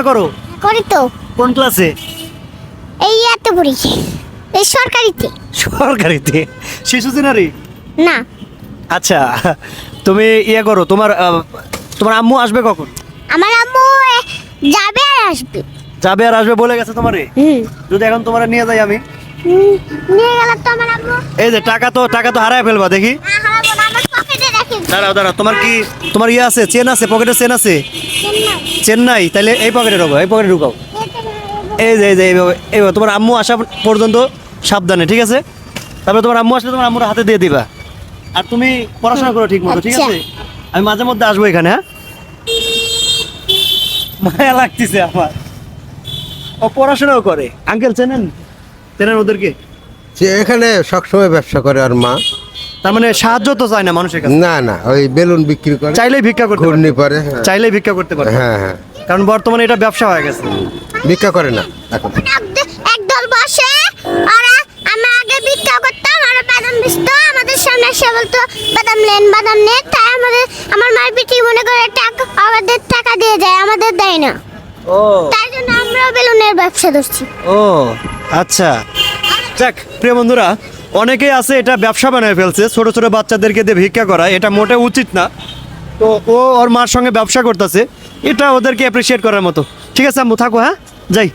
পড়াশোনা করো? করি তো। কোন ক্লাসে? এই এত পড়ি এই সরকারিতে। সরকারিতে? শিশু সিনারি? না। আচ্ছা তুমি ইয়ে করো তোমার তোমার আম্মু আসবে কখন? আমার আম্মু যাবে আর আসবে। যাবে আর আসবে বলে গেছে তোমারে? যদি এখন তোমার নিয়ে যাই আমি? নিয়ে গেল তো আমার আম্মু এই যে টাকা তো টাকা তো হারায় ফেলবা দেখি না হারাবো না আমার পকেটে রেখে দাঁড়াও দাঁড়াও তোমার কি তোমার ইয়ে আছে চেন আছে পকেটে চেন আছে? চেন্নাই। তাহলে এই পকেটে ঢোকো এই পকেটে ঢুকাও। এই যে এই যে এইভাবে এইভাবে। তোমার আম্মু আসা পর্যন্ত সাবধানে ঠিক আছে? তারপরে তোমার আম্মু আসলে তোমার আম্মুর হাতে দিয়ে দিবা। আর তুমি পড়াশোনা করো ঠিক মতো ঠিক আচ্ছা। আছে আমি মাঝে মধ্যে আসব এখানে হ্যাঁ? মায়া লাগতেছে আমার। ও পড়াশোনাও করে। আঙ্কেল চেনেন? চেনেন ওদেরকে? সে এখানে সবসময় ব্যবসা করে আর মা। তার মানে সাহায্য তো চায় না মানুষের কাছে। না না ওই বেলুন বিক্রি করে চাইলেই ভিক্ষা করতে ঘূর্ণি পরে হ্যাঁ। চাইলেই ভিক্ষা করতে পারে। হ্যাঁ হ্যাঁ। কারণ বর্তমানে এটা ব্যবসা হয়ে গেছে। ভিক্ষা করে না এখন। একদল বসে ওরা আমরা আগে ভিক্ষা করতাম ওরা বাদাম বেচতো আমাদের সামনে এসে বলতো বাদাম নেন বাদাম নেন। তাই আমাদের আমার মার পিটি মনে করে টাকা আমাদের টাকা দিয়ে যায় আমাদের দেয় না। ও। তাই জন্য আমরাও বেলুনের ব্যবসা ধরছি। ও আচ্ছা। যাক প্রিয় বন্ধুরা অনেকেই আছে, এটা ব্যবসা বানিয়ে ফেলছে, ছোট ছোট বাচ্চাদেরকে দিয়ে ভিক্ষা করা, এটা মোটে উচিত না। তো ও ওর মার সঙ্গে ব্যবসা করতেছে, এটা ওদেরকে অ্যাপ্রিসিয়েট করার মতো। ঠিক আছে আমি থাকো হ্যাঁ? যাই।